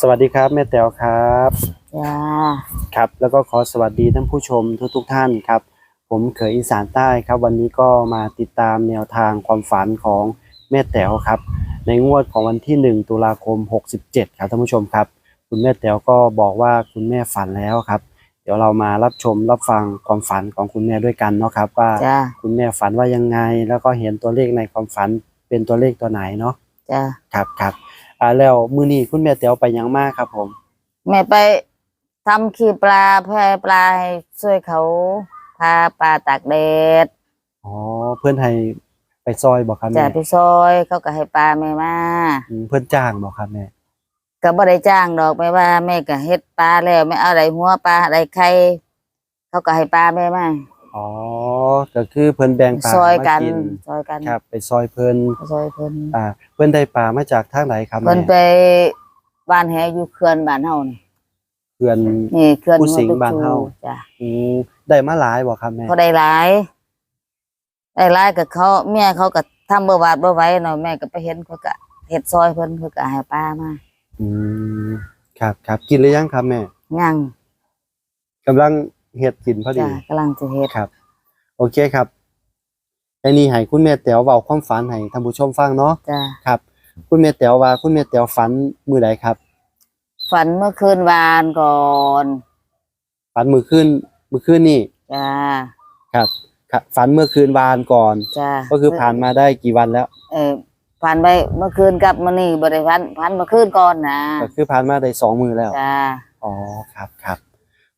สวัสดีครับแม่แต๋วครับจ้าครับ แล้วก็ขอสวัสดีท่านผู้ชมทุกทุกๆท่านครับ ผมเขยอีสานใต้ครับ วันนี้ก็มาติดตามแนวทางความฝันของแม่แต๋วครับ ในงวดของวันที่ 1 ตุลาคม 67 ครับท่านผู้ชมครับ คุณแม่แต๋วก็บอกว่าคุณแม่ฝันแล้วครับ เดี๋ยวเรามารับชมรับฟังความฝันของคุณแม่ด้วยกันเนาะครับ ว่าจ้าคุณแม่ฝันว่ายังไง แล้วก็เห็นตัวเลขในความฝันเป็นตัวเลขตัวไหนเนาะจ้าครับครับ อ่าแล้วมื้อนี้คุณแม่แต๋วไปยังมากครับ ผม แม่ไปทำขี้ปลาแพร่ปลาให้ช่วยเขาพาปลาตากแดดอ๋อ เพื่อนให้ไปซอยบอกครับจ้าแม่พี่ซอยเขาก็ให้ปลาแม่มาอืมเพื่อนจ้างบอกครับแม่ ก็บ่ได้จ้างดอกแม่ว่าแม่ก็เฮ็ดปลาแล้วไม่เอาอะไรหัวปลาอะไรไข่เขาก็ให้ปลาแม่มาอ๋อ ก็คือเพื่อนแบ่งปลาซอยกันมากินซอยกันครับ ไปซอยเพื่อนซอยเพิ่นอ่า เพื่อนได้ปลามาจากทางไหนครับเพิ่นไปแม่บ้านแหอยู่เขื่อนบ้านเฮานี่เพื่อนนี่เขื่อนผู้สิงห์หัวตุกบ้านเฮาจ้ะอืมได้มาหลายบอกครับแม่เขาได้หลายได้หลายกับเขาเมียเขาก็ทำบ่บาดบ่ไหว้เนาะแม่ก็ไปเห็นเขาก็เฮ็ดซอยเพิ่นเขาก็ให้ป้ามาอืมครับครับกินหรือยังครับแม่ยังกำลังเห็ดกินพอดีจ้ะกำลังจะเฮ็ดครับ โอเคครับอันนี้ให้คุณแม่แต๋วเบาความฝันให้ท่านผู้ชมฟังเนาะจ้ะครับ คุณแม่แต๋วว่าคุณแม่แต๋วฝันมือใดครับ ฝันเมื่อคืนวานก่อนฝันมือขึ้นมือขึ้นนี่จ้าครับครับฝันเมื่อคืนวานก่อน จ้าก็คือผ่านมาได้กี่วันแล้ว เออฝันไปเมื่อคืนกลับมานี่บ่ได้ฝันฝันเมื่อคืนก่อนนะก็คือผ่านมาได้สองมือแล้ว จ้าอ๋อครับครับโ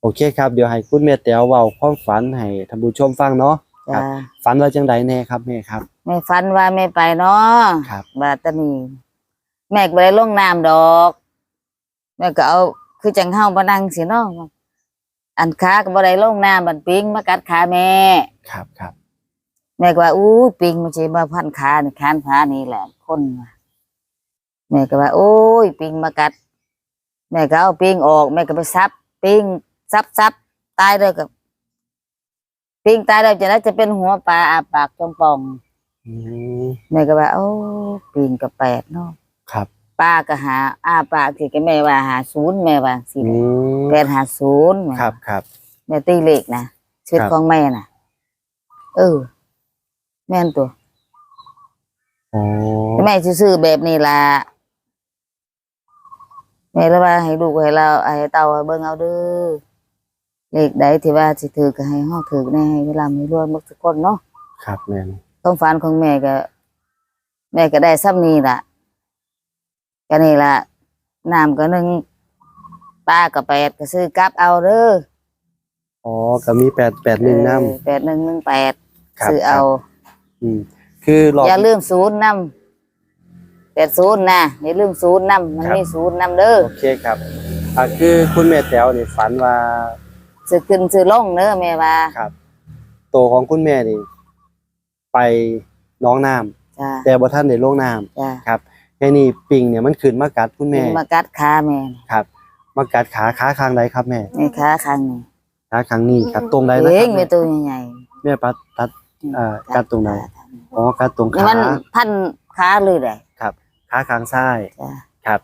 อเคครับเดี๋ยวให้คุณแม่แต๋วเว้าความฝันให้ท่านผู้ชมฟังเนาะครัจ้าบฝันว่าจังใดแน่ครับแม่ครับ แม่ฝันว่าแม่ไปเนาะครับ บาดตานีแม่ก็บ่ได้ลงน้ำดอก แม่ก็เอาคือจังเฮามานั่งสิเนาะอันขาก็บ่ได้ลงน้ำบันปิงมากัดขาแม่ ครับครับแม่ก็ว่าอู้ปิงมันสิมาพันขานี่คานขานี่แหละคนว่ะแม่ก็ว่า โอ้ย ปิงมากัด แม่ก็เอาปิงออก แม่ก็ไปซับ ปิง ซับซับตายเลยกับปิงตายแล้วจะน่าจะเป็นหัวปลาอาปากจงปองอืมแม่ก็ว่าโอ้ปิงก็แปดเนาะครับป้าก็หาอาปากที่ก็แม่ว่าหาศูนย์แม่ว่าสิอืมแปดหาศูนย์แม่ครับครับแม่ตีเลขนะชีวิตครับของแม่น่ะ เออ แม่นตัวอ๋อแม่ซื้อๆแบบนี้ล่ะแม่เลยว่าให้ลูกให้เราให้เต่าให้เบิ่งเอาเด้อ เลขใดที่ว่าสิถือก็ให้ห้องถือแน่ให้เวลามีรวยหมดทุกคนเนาะครับแม่นความฝันของแม่ก็ แม่ก็ได้ซ้ำนี้ล่ะก็นี่ล่ะน้ำก็หนึ่งปลาก็แปดก็ซื้อกลับเอาเด้ออ๋อก็มีแปดแปดหนึ่งน้เออแปดหนึ่งหนึ่งแปดำครับซื้อเอาครับอืมคือหลอกอย่าลืมศูนย์นำแปดศูนย์นะอย่าลืมศูนย์นำมันครับมีศูนย์นำเด้อโอเคครับอ่าคือคุณแม่แต๋วนี่ฝันว่า ซื้อขึ้นซื้อลงเด้อแม่ว่าครับโตของคุณแม่นี่ไปหน้องน้ำจ้าแต่บ่ท่านได้ลงน้ำจ้าครับแค่นี้ปิงเนี่ยมันขึ้นมากัดคุณแม่มากัดขาแม่ครับมากัดขาขาข้างใดครับแม่นี่ขาข้างนี้ขาข้างนี้ครับตรงใดนะเอครังบมีแม่ตัวใหญ่แม่ปัดตัด ๆอ่ากัดตรงไหน อ๋อกัดตรงนี่ขามันพันขาเลยได้ครับขาข้างซ้ายจ้าครับ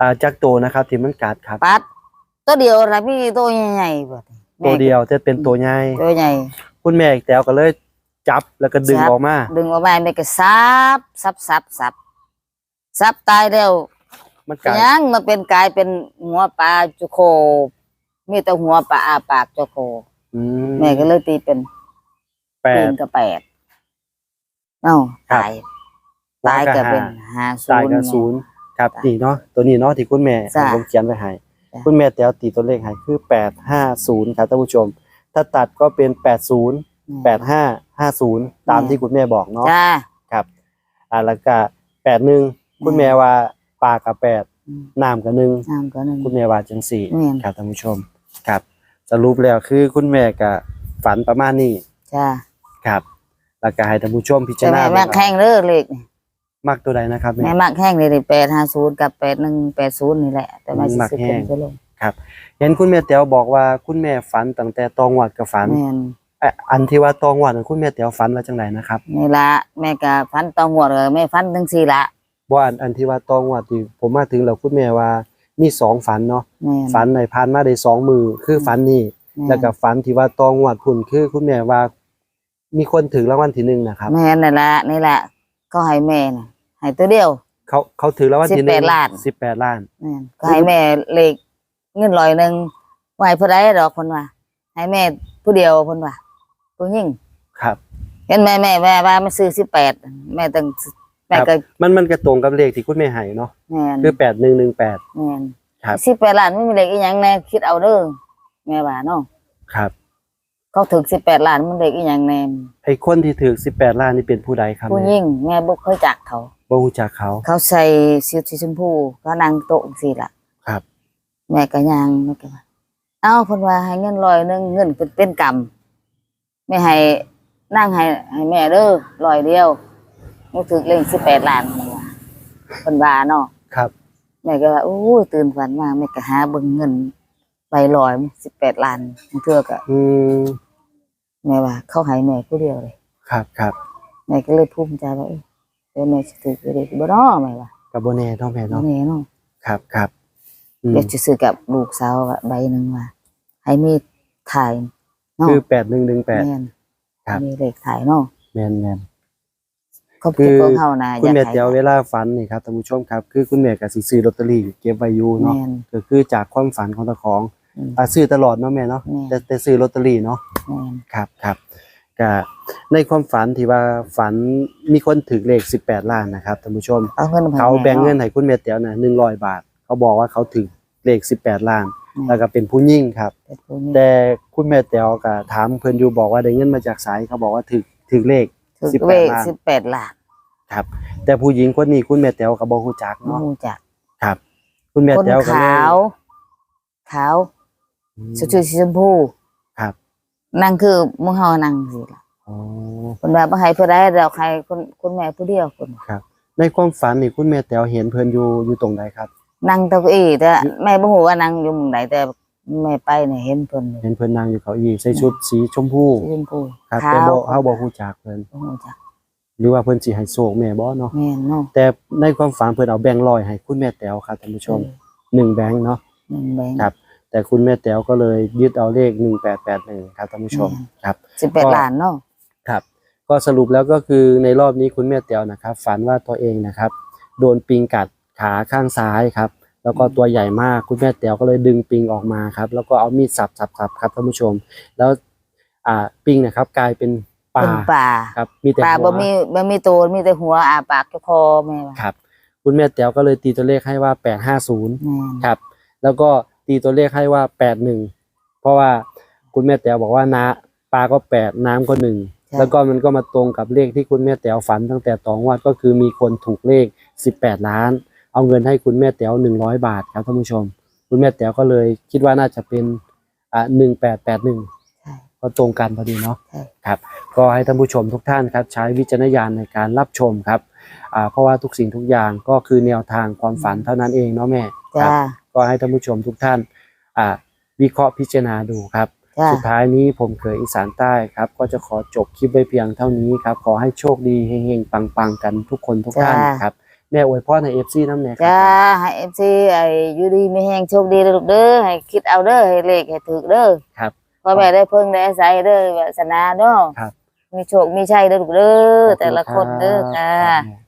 อ่าจากตัวนะครับที่มันกัดครับ ปัด ตัวเดียวนะพี่ตัวใหญ่ๆบ่ตัวเดียวจะเป็นตัวใหญ่ตัวใหญ่คุณแม่แต๋วก็เลยจับแล้วก็ดึงจับออกมา ดึงออกมาแม่ก็ซับซับซับซับซับตายแล้วมันกัดยังมาเป็นกลายเป็นหัวปลาจุโคมีแต่หัวปลาอาปากจุโคอืมแม่ก็เลยตีเป็นแปปีดนก็แปดเอ้าครับตายตายก็เป็นห้าศูตายนย์กับศูนย์ครับจ้ะนี่เนาะตัวนี้เนาะที่คุณแม่จ้ะผมเขียนไว้ให้จ้ะ คุณแม่แต๋วตีตัวเลขให้คือแปดห้าศูนย์ครับท่านผู้ชม ถ้าตัดก็เป็นแปดศูนย์แปดห้าห้าศูนย์ตามที่คุณแม่บอกเนาะจ้าครับอ่าแล้วก็แปดหนึ่งคุณแม่ว่าปลากับแปดอืมน้ำกับหนึ่งน้ำก็หนึ่ง คุณแม่ว่าจังสี่แม่น ครับท่านผู้ชมครับสรุปแล้วคือคุณแม่ก็ฝันประมาณนี้จ้าครับ แล้วก็ให้ท่านผู้ชมพิจาแต่รณาแม่เบิ่มักงแข้งเด้อเลขนี่ มักตัวใดนะครับแม่แม่มักแข้งเลยแปดห้าศูนย์กับแปดหนึ่งแปดศูนย์นี่แหละ แต่มาอืมสิมักซื้อแห้เป็นงก็ลงเห็นคุณแม่แต๋วบอกว่าคุณแม่ฝันตั้งแต่ตองวัดกับฝันแม่นเอ่ออันที่ว่าตองวัดนั้นคุณแม่แต๋วฝันว่าจังไดนะครับนี่ละแม่ก็ฟันตองหัวเลยแม่ฟันทั้งสี่ละบ่อันอันที่ว่าตองวัดที่ผมมาถึงแล้วคุณแม่ว่ามีสองฝันเนาะแม่นฝันในผ่านมาได้สองมือคือฝันนี้ม่นแล้วก็ฝันที่ว่าตองวดพุ่นคือคุณแม่ว่า มีคนถึงรางวัลที่หนึ่งนะครับ แม่นนั่นละนี่แหละ ก็ให้แม่น่ะให้ตัวเดียว เขาเขาถือรางวัลที่หนึ่ง18ล้าน สิบแปดล้าน แม่นก็ให้แม่เลขเงินร้อยหนึ่งไว้เพื่อได้ดอกคนว่าให้แม่ผู้เดียวคนว่าผู้ยิ่งครับ เห็นแม่แม่แม่ว่ามันซื้อสิบแปดแม่ต้องแม่ครับก็มันมันกระตรงกับเลขที่คุณแม่ให้เนาะแม่นคือแปดหนึ่งหนึ่งแปด แม่นครับ สิบแปดล้านไม่มีเลขอีหยังแน่คิดเอาเด้อแม่ว่าเนาะ ครับ เขาถึงสิบแปดล้านมันเลขอีหยังแน่ไอ้คนที่ถือสิบแปดล้านนี่เป็นผู้ใดครับผู้แม่ยิ่งแม่บ่เคยจักเขา บ่รู้จักเขา เขาใส่ชุดสีชมพูเขานั่งโต๊ะสิล่ะครับ แม่ก็ยังแม่ก็ว่าเอ้าเพิ่นว่าให้เงินร้อยหนึงเงินเป็นเป็นกรรมไม่ให้นั่งให้ให้แม่เด้อร้อยเดียวมันถึกเลขสิบแปดล้านเพิ่นว่าเพิ่นว่าเนาะ ครับ แม่ก็ว่าโอ้ยตื่นฝันมาแม่ก็หาเบิ่งเงินใบลอยสิบแปดล้านมันเทื่อก็อืม แม่ว่า เขาให้แม่ผู้เดียวเลยครับครับแม่ก็เลยภูมิใจว่าเอ้ยเดี๋ยวแม่สิถือเลขบ่เนาะแม่ว่ากับโบแน่เนาะแม่เนาะเนาะแม่เนาะครับครับอืมเดี๋ยวจะซื้อกับลูกสาวอะใบหนึ่งว่าให้มีถ่ายเนาะคือแปดหนึ่งหนึ่งแปด แม่นครับ มีเลขถ่ายเนาะแมนแมน เขาคืคิดอของเฮานะคุณแม่อยากเตียวเวลาฝันนี่ครับท่านผู้ชมครับ คือคุณแม่กับสิซื้อลอตเตอรี่เก็บไว้อยู่เนาะ แม่น ก็คือจากความฝันของตาของ อืมอ่าซื้อตลอดเนาะแม่เนาะแม่แต่แต่ซื้อลอตเตอรี่เนาะแม่นครับครับก็ในความฝันที่ว่าฝันมีคนถือเลขสิบแปดล้านนะครับท่านผู้ชมเอาเงินมาให้เขาแบ่งเงินแม่ให้คุณแม่เตียวนะหนึ่งร้อยบาท เขาบอกว่าเขาถือเลขสิบแปดล้านอืมแล้วก็เป็นผู้ยิ่งครับ แต่ผู้นี้แต่คุณแม่เตียวก็ถามเพิ่นอยู่บอกว่าได้เงินมาจากไสเขาบอกว่าถือถือเลขถึกสิบเวแปดขล้านสิบแปดล้านครับ แต่ผู้หญิงคนนี้คุณแม่เตียวก็บ่ฮู้จักบ่เนาะรู้จักครับ คุณแม่คนเตียวก็เลยขาวขาว อืมชุดสีชมพูครับนั่งคือหมู่เฮานั่งสิล่ะอ๋อเพิ่นว่าบ่ให้เพิ่นได้ดอกให้คนคนแม่ผู้เดียวเพิ่นว่าในความฝันนี่คุณแม่เตียวเห็นเพิ่นอยู่อยู่ตรงใดครับ นั่งเก้าอี้แต่แม่บ่ฮู้ว่านั่งอยู่หม้องใดแต่แม่ไปเนี่ยเห็นเพิ่นเลยเห็นเพิ่นนั่งอยู่เก้าอี้ใส่ชุดสีชมพูสีชมพูครับขาแต่วบ่เฮาบ่ฮู้จักเพิ่นบ่ฮู้จักหรือว่าเพิ่นสิให้โชคแม่บ่เนาะแม่นเนาะแต่ในความฝันเพิ่นเอาแบงค์ร้อยให้คุณแม่แต๋วครับท่านผู้ชมหนึ่งแบงค์เนาะหนึ่งแบงค์ครับ แต่คุณแม่แต๋วก็เลยยึดเอาเลข1881ครับท่านผู้ชมครับสิบแปดล้านเนาะครับ ก็สรุปแล้วก็คือในรอบนี้คุณแม่แต๋วนะครับ ฝันว่าตัวเองนะครับ โดนปิงกัดขาข้างซ้ายครับ แล้วก็ตัวใหญ่มากคุณแม่แต๋วก็เลยดึงปิงออกมาครับ แล้วก็เอามีดสับสับสับครับท่านผู้ชม แล้วอ่าปิงนะครับ กลายเป็นปลาเป็นป่าครับมีแต่ป่าหับ่วมีบ่มีตัวมีแต่หัวอาปากกับคอแม่ว่าครับ คุณแม่แต๋วก็เลยตีตัวเลขให้ว่า850แม่น ครับแล้วก็ ตีตัวเลขให้ว่า81เพราะว่าคุณแม่แต๋วบอกว่าน้าปลาก็8น้ำก็1แล้วก็มันก็มาตรงกับเลขที่คุณแม่แต๋วฝันตั้งแต่ตองวัดก็คือมีคนถูกเลข18ล้าน เอาเงินให้คุณแม่แต๋ว100บาทครับท่านผู้ชม คุณแม่แต๋วก็เลยคิดว่าน่าจะเป็นอ่า1881ใช่ ก็ตรงกันพอดีเนาะใช่ ครับ ก็ให้ท่านผู้ชมทุกท่านครับใช้วิจารณญาณในการรับชมครับ อ่าเพราะว่าทุกสิ่งทุกอย่างก็คือแนวทางความฝันเท่านั้นเองเนาะแม่คจ้ารับก็ให้ท่านผู้ชมทุกท่านอ่าวิเคราะห์พิจารณาดูครับ จ้าสุดท้ายนี้ผมเคยอีสานใต้ครับ ก็จะขอจบคลิปไว้เพียงเท่านี้ครับ ขอให้โชคดีเฮงๆ ปังๆ กันทุกคนทุกท่านครับ แม่อวยพรในเอฟซีน้ำแน่คจ้ารับให้ FC ไอ้อยู่ดีมีแฮงโชคดีเด้อลูกเด้อให้คิดเอาเด้อให้เลขให้ถูกเด้อครับ พ่อแม่ได้เพิ่งได้อาศัยเด้อวาสนาเนาะครับ มีโชคมีชัยเด้อลูกเด้อแต่ละคนเด้อขอบณค่ะรับ